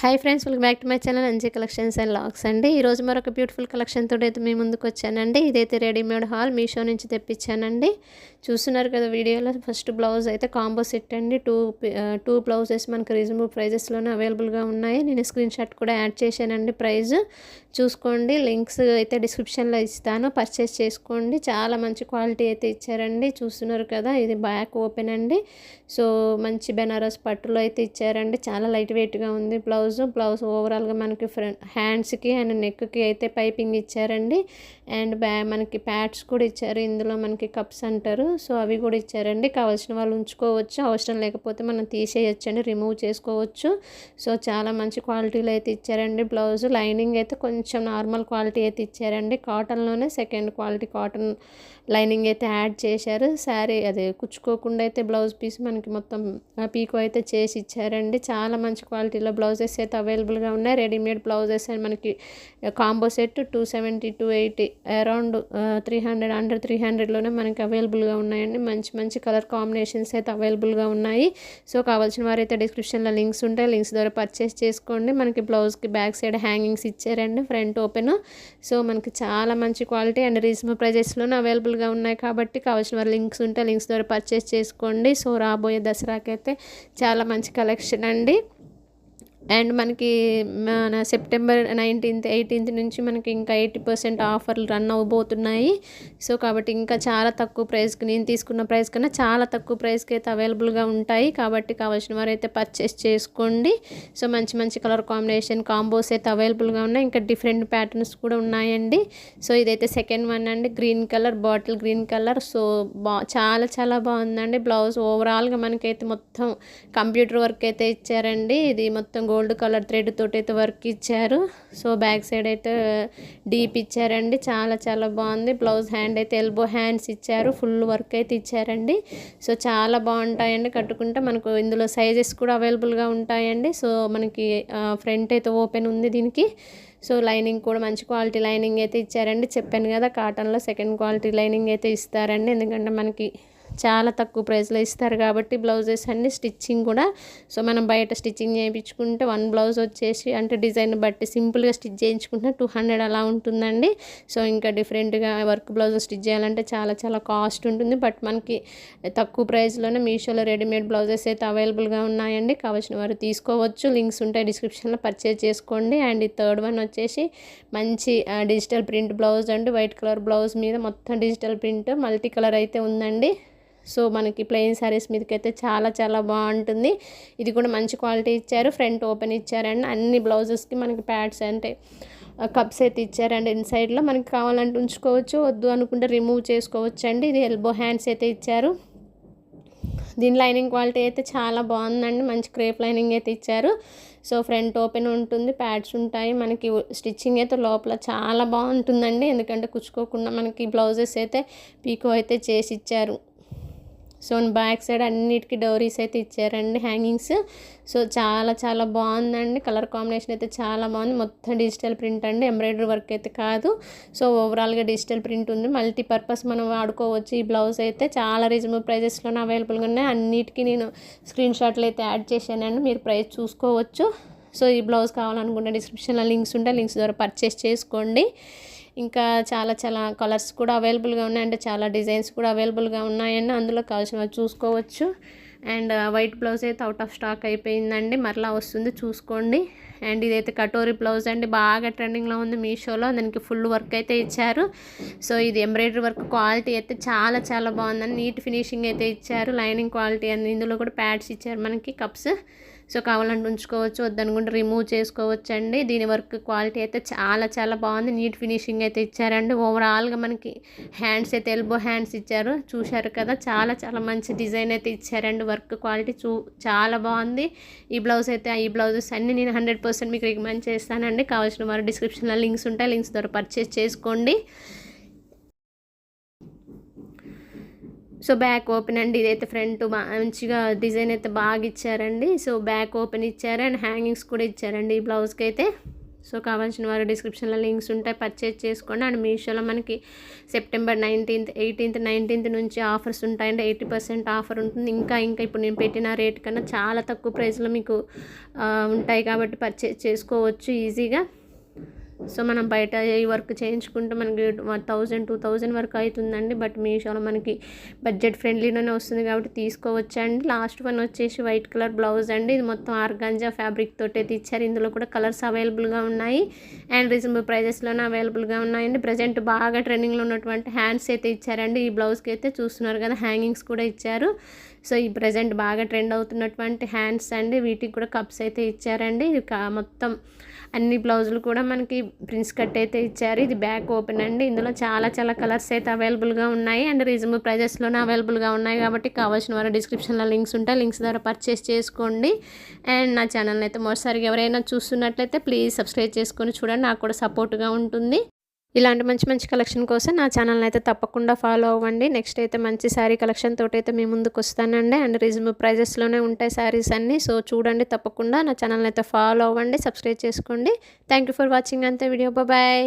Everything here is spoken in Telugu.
Hi friends welcome back to my channel Anji collections and looks అండి. ఈరోజు మరొక బ్యూటిఫుల్ కలెక్షన్ అయితే మీ ముందుకు వచ్చానండి. ఇదైతే రెడీమేడ్ హాల్ మీషో నుంచి తెప్పించానండి. చూస్తున్నారు కదా వీడియోలో ఫస్ట్ బ్లౌజ్ అయితే కాంబో సెట్ అండి. టూ టూ బ్లౌజెస్ మనకు రీజనబుల్ ప్రైజెస్లోనే అవైలబుల్గా ఉన్నాయి. నేను స్క్రీన్ షాట్ కూడా యాడ్ చేశానండి ప్రైజ్ చూసుకోండి లింక్స్ అయితే డిస్క్రిప్షన్లో ఇస్తాను. పర్చేస్ చేసుకోండి. చాలా మంచి క్వాలిటీ అయితే ఇచ్చారండి. చూస్తున్నారు కదా ఇది బ్యాక్ ఓపెన్ అండి. సో మంచి బెనారస్ పట్టులో అయితే ఇచ్చారండి. చాలా లైట్ వెయిట్గా ఉంది బ్లౌజ్ బ్లౌజ్ ఓవరాల్గా మనకి ఫ్రంట్ హ్యాండ్స్కి అండ్ నెక్కి అయితే పైపింగ్ ఇచ్చారండి. అండ్ బ్యా మనకి ప్యాడ్స్ కూడా ఇచ్చారు. ఇందులో మనకి కప్స్ అంటారు. సో అవి కూడా ఇచ్చారండి. కావాల్సిన వాళ్ళు ఉంచుకోవచ్చు. అవసరం లేకపోతే మనం తీసేయచ్చండి. రిమూవ్ చేసుకోవచ్చు. సో చాలా మంచి క్వాలిటీలో అయితే ఇచ్చారండి బ్లౌజ్. లైనింగ్ అయితే కొంచెం నార్మల్ క్వాలిటీ అయితే ఇచ్చారండి. కాటన్లోనే సెకండ్ క్వాలిటీ కాటన్ లైనింగ్ అయితే యాడ్ చేశారు. శారీ అదే కుచ్చుకోకుండా అయితే బ్లౌజ్ పీస్ మనకి మొత్తం పీకో అయితే చేసి ఇచ్చారండి. చాలా మంచి క్వాలిటీలో బ్లౌజెస్ అయితే అవైలబుల్గా ఉన్నాయి. రెడీమేడ్ బ్లౌజెస్ అండ్ మనకి combo set two seventy two eighty around three hundred under three హండ్రెడ్లోనే మనకి అవైలబుల్గా ఉన్నాయండి. మంచి మంచి కలర్ కాంబినేషన్స్ అయితే అవైలబుల్గా ఉన్నాయి. సో కావాల్సిన వారైతే డిస్క్రిప్షన్లో లింక్స్ ఉంటాయి. లింక్స్ ద్వారా పర్చేస్ చేసుకోండి. మనకి బ్లౌజ్కి బ్యాక్ సైడ్ హ్యాంగింగ్స్ ఇచ్చారండి ఫ్రంట్ ఓపెన్. సో మనకి చాలా మంచి క్వాలిటీ అండ్ రీజనబుల్ ప్రైజెస్లోనే అవైలబుల్గా ఉన్నాయి కాబట్టి కావాల్సిన వారి లింక్స్ ఉంటే లింక్స్ ద్వారా పర్చేస్ చేసుకోండి. సో రాబోయే దసరాకైతే చాలా మంచి కలెక్షన్ అండి. అండ్ మనకి మన సెప్టెంబర్ నైన్టీన్త్ ఎయిటీన్త్ నుంచి మనకి ఇంకా ఎయిటీ పర్సెంట్ ఆఫర్లు రన్ అవ్వబోతున్నాయి. సో కాబట్టి ఇంకా చాలా తక్కువ ప్రైస్కి నేను తీసుకున్న ప్రైస్ కన్నా చాలా తక్కువ ప్రైస్కి అయితే అవైలబుల్గా ఉంటాయి. కాబట్టి కావాల్సిన వారు అయితే పర్చేస్ చేసుకోండి. సో మంచి మంచి కలర్ కాంబినేషన్ కాంబోస్ అయితే అవైలబుల్గా ఉన్నాయి. ఇంకా డిఫరెంట్ ప్యాటర్న్స్ కూడా ఉన్నాయండి. సో ఇదైతే సెకండ్ వన్ అండి. Green colour bottle green colour. So బా చాలా చాలా బాగుందండి. బ్లౌజ్ ఓవరాల్గా మనకైతే మొత్తం కంప్యూటర్ వర్క్ అయితే ఇచ్చారండి. ఇది మొత్తం గోల్డ్ గోల్డ్ కలర్ థ్రెడ్ తోటి అయితే వర్క్ ఇచ్చారు. సో బ్యాక్ సైడ్ అయితే డీప్ ఇచ్చారండి. చాలా చాలా బాగుంది. బ్లౌజ్ హ్యాండ్ అయితే ఎల్బో హ్యాండ్స్ ఇచ్చారు. ఫుల్ వర్క్ అయితే ఇచ్చారండి. సో చాలా బాగుంటాయండి కట్టుకుంటే. మనకు ఇందులో సైజెస్ కూడా అవైలబుల్గా ఉంటాయండి. సో మనకి ఫ్రంట్ అయితే ఓపెన్ ఉంది దీనికి. సో లైనింగ్ కూడా మంచి క్వాలిటీ లైనింగ్ అయితే ఇచ్చారండి. చెప్పాను కదా కాటన్లో సెకండ్ క్వాలిటీ లైనింగ్ అయితే ఇస్తారండి. ఎందుకంటే మనకి చాలా తక్కువ ప్రైస్లో ఇస్తారు కాబట్టి బ్లౌజెస్ అన్ని స్టిచ్చింగ్ కూడా. సో మనం బయట స్టిచ్చింగ్ చేయించుకుంటే వన్ బ్లౌజ్ వచ్చేసి అంటే డిజైన్ బట్టి సింపుల్గా స్టిచ్ చేయించుకుంటే టూ హండ్రెడ్ అలా ఉంటుందండి. సో ఇంకా డిఫరెంట్గా వర్క్ బ్లౌజ్ స్టిచ్ చేయాలంటే చాలా చాలా కాస్ట్ ఉంటుంది. బట్ మనకి తక్కువ ప్రైస్లోనే మీషోలో రెడీమేడ్ బ్లౌజెస్ అయితే అవైలబుల్గా ఉన్నాయండి. కావాల్సిన వారు తీసుకోవచ్చు. లింక్స్ ఉంటాయి డిస్క్రిప్షన్లో. పర్చేజ్ చేసుకోండి. అండ్ ఈ థర్డ్ వన్ వచ్చేసి మంచి digital print blouse and. White colour blouse మీద మొత్తం డిజిటల్ ప్రింట్ మల్టీ కలర్ అయితే ఉందండి. సో మనకి ప్లెయిన్ శారీస్ మీదకి అయితే చాలా చాలా బాగుంటుంది. ఇది కూడా మంచి క్వాలిటీ ఇచ్చారు. ఫ్రంట్ ఓపెన్ ఇచ్చారండి అన్ని బ్లౌజెస్కి మనకి ప్యాడ్స్ అంటే కప్స్ అయితే ఇచ్చారండి ఇన్సైడ్లో మనకి కావాలంటే ఉంచుకోవచ్చు. వద్దు అనుకుంటే రిమూవ్ చేసుకోవచ్చు అండి ఇది ఎల్బో హ్యాండ్స్ అయితే ఇచ్చారు. దీని లైనింగ్ క్వాలిటీ అయితే చాలా బాగుందండి. మంచి క్రేప్ లైనింగ్ అయితే ఇచ్చారు. సో ఫ్రంట్ ఓపెన్ ఉంటుంది. ప్యాడ్స్ ఉంటాయి. మనకి స్టిచ్చింగ్ అయితే లోపల చాలా బాగుంటుందండి. ఎందుకంటే కుచ్చుకోకుండా మనకి బ్లౌజెస్ అయితే పీకో అయితే చేసి ఇచ్చారు. సో బ్యాక్ సైడ్ అన్నిటికీ డోరీస్ అయితే ఇచ్చారండి హ్యాంగింగ్స్. సో చాలా చాలా బాగుందండి. కలర్ కాంబినేషన్ అయితే చాలా బాగుంది. మొత్తం డిజిటల్ ప్రింట్ అండి. ఎంబ్రాయిడరీ వర్క్ అయితే కాదు. సో ఓవరాల్గా డిజిటల్ ప్రింట్ ఉంది. మల్టీపర్పస్ మనం వాడుకోవచ్చు ఈ బ్లౌజ్ అయితే. చాలా రీజనబుల్ ప్రైజెస్లోనే అవైలబుల్గా ఉన్నాయి. అన్నిటికీ నేను స్క్రీన్ షాట్లు అయితే యాడ్ చేశానండి. మీరు ప్రైస్ చూసుకోవచ్చు. సో ఈ బ్లౌజ్ కావాలనుకుంటే డిస్క్రిప్షన్లో లింక్స్ ఉంటే లింక్స్ ద్వారా పర్చేస్ చేసుకోండి. ఇంకా చాలా చాలా కలర్స్ కూడా అవైలబుల్గా ఉన్నాయి. అంటే చాలా డిజైన్స్ కూడా అవైలబుల్గా ఉన్నాయండి. అందులో కావాల్సిన చూసుకోవచ్చు. అండ్ వైట్ బ్లౌజ్ అయితే అవుట్ ఆఫ్ స్టాక్ అయిపోయిందండి. మరలా వస్తుంది. చూసుకోండి. అండ్ ఇదైతే కటోరీ బ్లౌజ్ అండి. బాగా ట్రెండింగ్లో ఉంది మీషోలో. దానికి ఫుల్ వర్క్ అయితే ఇచ్చారు. సో ఇది ఎంబ్రాయిడరీ వర్క్ క్వాలిటీ అయితే చాలా చాలా బాగుందండి. నీట్ ఫినిషింగ్ అయితే ఇచ్చారు. లైనింగ్ క్వాలిటీ అండ్ ఇందులో కూడా ప్యాడ్స్ ఇచ్చారు మనకి. కప్స్. సో కావాలంటే ఉంచుకోవచ్చు వద్దనుకుంటే రిమూవ్ చేసుకోవచ్చు అండి దీని వర్క్ క్వాలిటీ అయితే చాలా చాలా బాగుంది. నీట్ ఫినిషింగ్ అయితే ఇచ్చారండి. ఓవరాల్గా మనకి హ్యాండ్స్ అయితే ఎల్బో హ్యాండ్స్ ఇచ్చారు. చూశారు కదా చాలా చాలా మంచి డిజైన్ అయితే ఇచ్చారండి. వర్క్ క్వాలిటీ చూ చాలా బాగుంది. ఈ బ్లౌజ్ అయితే ఈ బ్లౌజెస్ అన్ని నేను హండ్రెడ్ పర్సెంట్ మీకు రికమెండ్ చేస్తానండి. కావాల్సిన వారు డిస్క్రిప్షన్లో లింక్స్ ఉంటాయి. లింక్స్ ద్వారా పర్చేస్ చేసుకోండి. సో బ్యాక్ ఓపెన్ అండి ఇదైతే ఫ్రంట్ మంచిగా డిజైన్ అయితే బాగా ఇచ్చారండి. సో బ్యాక్ ఓపెన్ ఇచ్చారు అండ్ హ్యాంగింగ్స్ కూడా ఇచ్చారండి ఈ బ్లౌజ్కి అయితే సో కావాల్సిన వారు డిస్క్రిప్షన్లో లింక్స్ ఉంటాయి పర్చేజ్ చేసుకోండి. అండ్ మీషోలో మనకి సెప్టెంబర్ నైన్టీన్త్ ఎయిటీన్త్ నైన్టీన్త్ నుంచి ఆఫర్స్ ఉంటాయండి. ఎయిటీ పర్సెంట్ ఆఫర్ ఉంటుంది. ఇంకా ఇంకా ఇప్పుడు నేను పెట్టిన రేట్ కన్నా చాలా తక్కువ ప్రైస్లో మీకు ఉంటాయి కాబట్టి పర్చేజ్ చేసుకోవచ్చు ఈజీగా. సో మనం బయట ఈ వర్క్ చేయించుకుంటే మనకి థౌజండ్ టూ థౌజండ్ వరకు అవుతుందండి. బట్ మీషోలో మనకి బడ్జెట్ ఫ్రెండ్లీలోనే వస్తుంది కాబట్టి తీసుకోవచ్చండి లాస్ట్ వన్ వచ్చేసి వైట్ కలర్ బ్లౌజ్ అండి. ఇది మొత్తం ఆర్గాంజా ఫ్యాబ్రిక్ తోటి అయితే ఇచ్చారు ఇందులో కూడా కలర్స్ అవైలబుల్గా ఉన్నాయి. అండ్ రీజనబుల్ ప్రైజెస్లోనే అవైలబుల్గా ఉన్నాయండి. ప్రజెంట్ బాగా ట్రెండింగ్లో ఉన్నటువంటి హ్యాండ్స్ అయితే ఇచ్చారండి. ఈ బ్లౌజ్కి అయితే చూస్తున్నారు కదా హ్యాంగింగ్స్ కూడా ఇచ్చారు. సో ఈ ప్రజెంట్ బాగా ట్రెండ్ అవుతున్నటువంటి హ్యాండ్స్ అండి. వీటికి కూడా కప్స్ అయితే ఇచ్చారండి. ఇది మొత్తం అన్ని బ్లౌజులు కూడా మనకి ప్రిన్స్ కట్ అయితే ఇచ్చారు. ఇది బ్యాక్ ఓపెన్ అండి. ఇందులో చాలా చాలా కలర్స్ అయితే అవైలబుల్గా ఉన్నాయి. అండ్ రీజనబుల్ ప్రైజెస్లోనే అవైలబుల్గా ఉన్నాయి కాబట్టి కావాల్సిన వారు డిస్క్రిప్షన్లో లింక్స్ ఉంటాయి. లింక్స్ ద్వారా పర్చేస్ చేసుకోండి. అండ్ నా ఛానల్ అయితే మరోసారిగా ఎవరైనా చూస్తున్నట్లయితే ప్లీజ్ సబ్స్క్రైబ్ చేసుకొని చూడండి. నాకు కూడా సపోర్ట్గా ఉంటుంది. ఇలాంటి మంచి మంచి కలెక్షన్ కోసం నా ఛానల్ని అయితే తప్పకుండా ఫాలో అవ్వండి. నెక్స్ట్ అయితే మంచి శారీ కలెక్షన్ తోటి అయితే మీ ముందుకు వస్తానండి. అండ్ రీజనబుల్ ప్రైజెస్లోనే ఉంటాయి శారీస్ అన్నీ. సో చూడండి తప్పకుండా నా ఛానల్ని అయితే ఫాలో అవ్వండి సబ్స్క్రైబ్ చేసుకోండి. థ్యాంక్ యూ ఫర్ వాచింగ్ అంతే వీడియో. బాయ్.